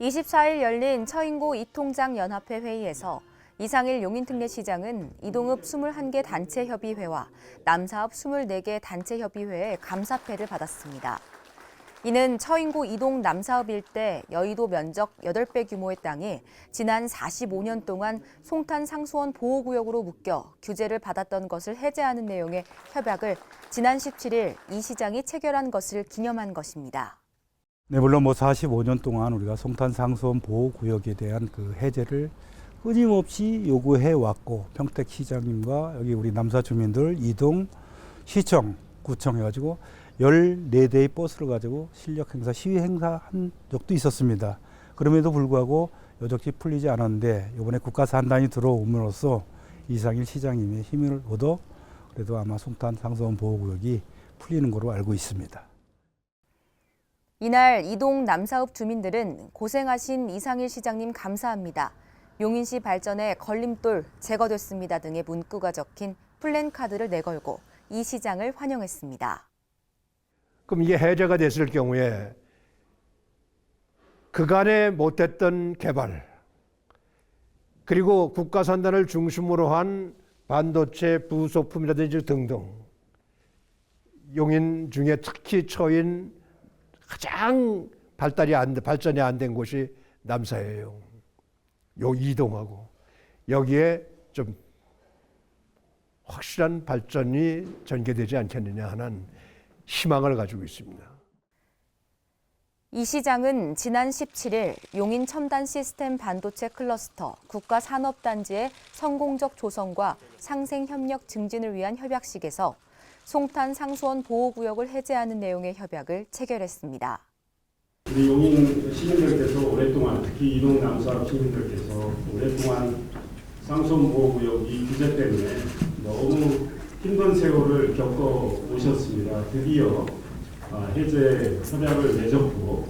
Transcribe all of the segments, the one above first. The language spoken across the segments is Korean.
24일 열린 처인고 이통장 연합회 회의에서 이상일 용인특례시장은 이동읍 21개 단체협의회와 남사읍 24개 단체협의회의 감사패를 받았습니다. 이는 처인고 이동 남사읍 일대 여의도 면적 8배 규모의 땅이 지난 45년 동안 송탄 상수원 보호구역으로 묶여 규제를 받았던 것을 해제하는 내용의 협약을 지난 17일 이 시장이 체결한 것을 기념한 것입니다. 네, 물론 뭐 45년 동안 우리가 송탄 상수원 보호 구역에 대한 그 해제를 끊임없이 요구해 왔고 평택 시장님과 여기 우리 남사 주민들 이동 시청 구청 해가지고 14대의 버스를 가지고 실력 행사 시위 행사 한 적도 있었습니다. 그럼에도 불구하고 여적지 풀리지 않았는데 이번에 국가 산단이 들어옴으로써 이상일 시장님의 힘을 얻어 그래도 아마 송탄 상수원 보호 구역이 풀리는 거로 알고 있습니다. 이날 이동 남사읍 주민들은 고생하신 이상일 시장님 감사합니다. 용인시 발전에 걸림돌 제거됐습니다 등의 문구가 적힌 플랜카드를 내걸고 이 시장을 환영했습니다. 그럼 이게 해제가 됐을 경우에 그간에 못했던 개발 그리고 국가 산단을 중심으로 한 반도체 부속품이라든지 등등 용인 중에 특히 처인 가장 발달이 안 돼- 발전이 안 된 곳이 남사예요. 요 이동하고 여기에 좀 확실한 발전이 전개되지 않겠느냐 하는 희망을 가지고 있습니다. 이 시장은 지난 17일 용인 첨단 시스템 반도체 클러스터 국가산업단지의 성공적 조성과 상생 협력 증진을 위한 협약식에서 송탄 상수원 보호구역을 해제하는 내용의 협약을 체결했습니다. 우리 용인 시민들께서 오랫동안 특히 이동 남사 시민들께서 오랫동안 상수원 보호구역 이 규제 때문에 너무 힘든 세월을 겪어 오셨습니다. 드디어 아, 해제 협약을 맺었고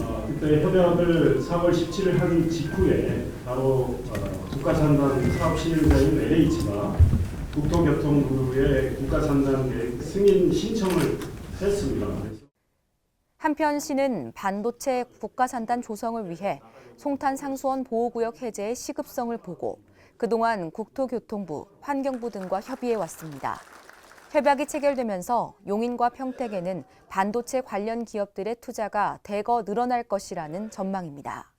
아, 그때 협약을 4월 17일 하기 직후에 바로 어, 국가산단 사업실장인 LH가 국토교통부의 국가산단 계획 승인 신청을 했습니다. 한편 시는 반도체 국가산단 조성을 위해 송탄 상수원 보호구역 해제의 시급성을 보고 그동안 국토교통부, 환경부 등과 협의해 왔습니다. 협약이 체결되면서 용인과 평택에는 반도체 관련 기업들의 투자가 대거 늘어날 것이라는 전망입니다.